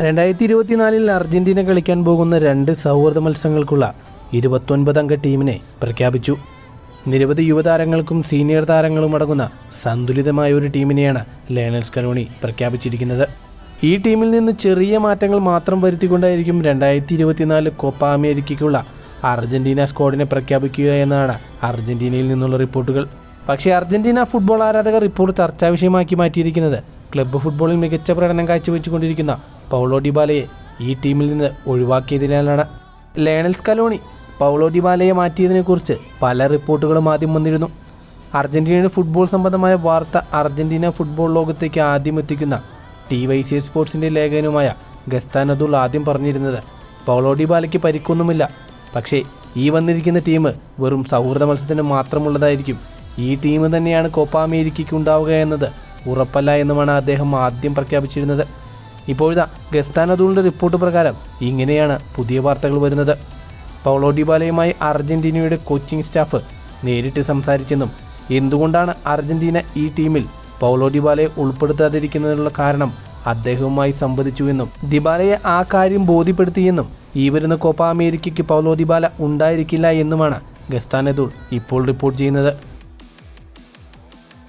രണ്ടായിരത്തി ഇരുപത്തിനാലിൽ അർജന്റീന കളിക്കാൻ പോകുന്ന രണ്ട് സൗഹൃദ മത്സരങ്ങൾക്കുള്ള ഇരുപത്തൊൻപതംഗ ടീമിനെ പ്രഖ്യാപിച്ചു. നിരവധി യുവതാരങ്ങൾക്കും സീനിയർ താരങ്ങളും അടങ്ങുന്ന സന്തുലിതമായ ഒരു ടീമിനെയാണ് ലയണൽ സ്കലോണി പ്രഖ്യാപിച്ചിരിക്കുന്നത്. ഈ ടീമിൽ നിന്ന് ചെറിയ മാറ്റങ്ങൾ മാത്രം വരുത്തിക്കൊണ്ടായിരിക്കും രണ്ടായിരത്തി ഇരുപത്തിനാല് കോപ്പ അമേരിക്കയ്ക്കുള്ള അർജന്റീന സ്ക്വാഡിനെ പ്രഖ്യാപിക്കുക എന്നാണ് അർജന്റീനയിൽ നിന്നുള്ള റിപ്പോർട്ടുകൾ. പക്ഷേ അർജന്റീന ഫുട്ബോൾ ആരാധകർ ഇപ്പോൾ ചർച്ചാ വിഷയമാക്കി മാറ്റിയിരിക്കുന്നത്. ക്ലബ്ബ് ഫുട്ബോളിൽ മികച്ച പ്രകടനം കാഴ്ചവെച്ചുകൊണ്ടിരിക്കുന്ന പൗളോ ഡിബാലയെ ഈ ടീമിൽ നിന്ന് ഒഴിവാക്കിയതിനാലാണ്. ലേണൽ സ്കലോണി പൗളോ ഡിബാലയെ മാറ്റിയതിനെക്കുറിച്ച് പല റിപ്പോർട്ടുകളും ആദ്യം വന്നിരുന്നു. അർജന്റീനയുടെ ഫുട്ബോൾ സംബന്ധമായ വാർത്ത അർജന്റീന ഫുട്ബോൾ ലോകത്തേക്ക് ആദ്യം എത്തിക്കുന്ന ടി വൈ സി സ്പോർട്സിന്റെ ലേഖനുമായ ഗസ്താനദുൾ ആദ്യം പറഞ്ഞിരുന്നത് പൗളോ ഡിബാലയ്ക്ക് പരിക്കൊന്നുമില്ല. പക്ഷേ ഈ വന്നിരിക്കുന്ന ടീം വെറും സൗഹൃദ മത്സരത്തിന് മാത്രമുള്ളതായിരിക്കും. ഈ ടീം തന്നെയാണ് കോപ്പ അമേരിക്കയ്ക്ക് ഉണ്ടാവുക എന്നത് ഉറപ്പല്ല എന്നുമാണ് അദ്ദേഹം ആദ്യം പ്രഖ്യാപിച്ചിരുന്നത്. ഇപ്പോഴിതാ ഗസ്താനദൂളിന്റെ റിപ്പോർട്ട് പ്രകാരം ഇങ്ങനെയാണ് പുതിയ വാർത്തകൾ വരുന്നത്. പൗളോ ഡിബാലയുമായി അർജന്റീനയുടെ കോച്ചിംഗ് സ്റ്റാഫ് നേരിട്ട് സംസാരിച്ചെന്നും എന്തുകൊണ്ടാണ് അർജന്റീന ഈ ടീമിൽ പൗലോ ഡിബാലയെ ഉൾപ്പെടുത്താതിരിക്കുന്നതിനുള്ള കാരണം അദ്ദേഹവുമായി സംവദിച്ചുവെന്നും ദിബാലയെ ആ കാര്യം ബോധ്യപ്പെടുത്തിയെന്നും ഈ വരുന്ന കോപ്പ അമേരിക്കയ്ക്ക് പൗലോ ദിബാല ഉണ്ടായിരിക്കില്ല എന്നുമാണ് ഗസ്താനദൂൾ ഇപ്പോൾ റിപ്പോർട്ട് ചെയ്യുന്നത്.